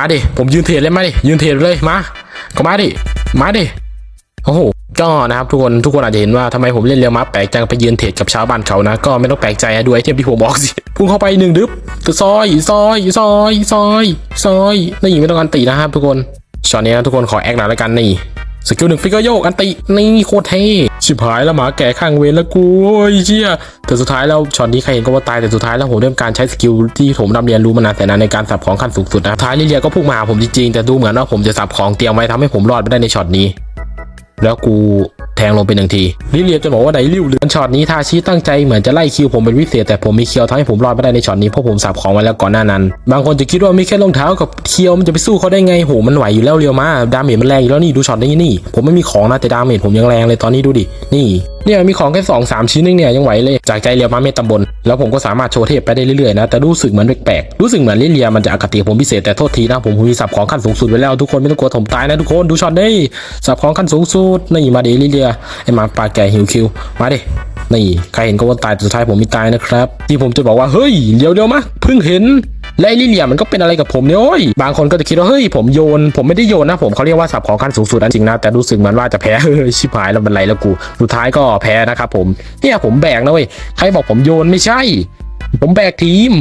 มาดิ ผมยืนเทรดเลยมาดิ ยืนเทรดเลย มา ก็มาดิ มาดิ โอ้โห ก็นะครับทุกคน ทุกคนอาจจะเห็นว่าทำไมผมเล่นเรียวมาแปลกจังไปยืนเทรดกับชาวบ้านเขานะ ก็ไม่ต้องแปลกใจดูไอเทมที่ผมบอกสิ พุ่งเข้าไปหนึ่งดึ๊บตัวซอย ซอย ซอย ซอย ซอยนี่ไม่ต้องการตีนะครับทุกคนช็อตนี้นะทุกคนขอแอคหน่อยล้วกันนี่ สกิลหนึ่งฟิกเกอร์โยกอันติ นี่โคตรเท่ ชิบหายแล้วหมาแก่ข้างเวรแล้วกูโอ้เชี่ยแต่สุดท้ายแล้วช็อตนี้ใครเห็นก็ว่าตายแต่สุดท้ายแล้วผมเริ่มการใช้สกิลที่ผมนำเรียนรู้มานานแต่นานในการสับของขั้นสูงสุดนะท้ายลิเลียก็พุ่งมาหาผมจริงๆแต่ดูเหมือนว่าผมจะสับของเตรียมไว้ทำให้ผมรอดไปได้ในช็อตนี้ แล้วกู แทงลงไปหนึ่งทีลิเลียจะบอกว่าไหนริ้วหรือช็อตนี้ทาชิตั้งใจเหมือนจะไล่คิวผมเป็นวิเศษแต่ผมมีเคียวทำให้ผมรอดไม่ได้ในช็อตนี้เพราะผมสับของไว้แล้วก่อนหน้านั้น บางคนจะคิดว่ามีแค่รองเท้ากับเคียวมันจะไปสู้เขาได้ไงโหมันไหวอยู่แล้วเรียวมาดาเมจมันแรงอยู่แล้วนี่ดูช็อตนี้นี่ ผมไม่มีของนะแต่ดาเมจผมยังแรงเลยตอนนี้ดูดินี่เนี่ยมีของแค่สองสามชิ้นนึงเนี่ยยังไหวเลยจากใจเรียวมาเมตตำบลแล้วผมก็สามารถโชว์เทพไปได้เรื่อยๆนะแต่รู้สึกเหมือนแปลกๆรู้สึกเหมือนลิเลียมันจะอคติผมพิเศษแต่โทษทีนะผมมีสับของขั้นสูงสุดไว้แล้วทุกคนไม่ต้องกลัวผมตายนะทุกคนดูช็อตนี้สับของขั้นสูงสุดนี่มาดิลิเลียไอ้หมาปลาแก่หิวคิวมาดินี่ใครเห็นก็ว่าตายสุดท้ายผมไม่ตายนะครับที่ผมจะบอกว่าเฮ้ยเดี๋ยวเดี๋ยวมาเพิ่งเห็น และไอ้ลิเลียมันก็เป็นอะไรกับผมเนี่ยโอ้ยบางคนก็จะคิดว่าเฮ้ยผมโยน ผมไม่ได้โยนนะผมเขาเรียกว่าสับของขั้นสูงสุดอันจริงนะแต่รู้สึกเหมือนว่าจะแพ้เฮ้ยชิบหายแล้วมันไรแล้วกูสุดท้ายก็แพ้นะครับผมเนี่ยผมแบกนะเว้ยใครบอกผมโยนไม่ใช่ ผมแบกทีม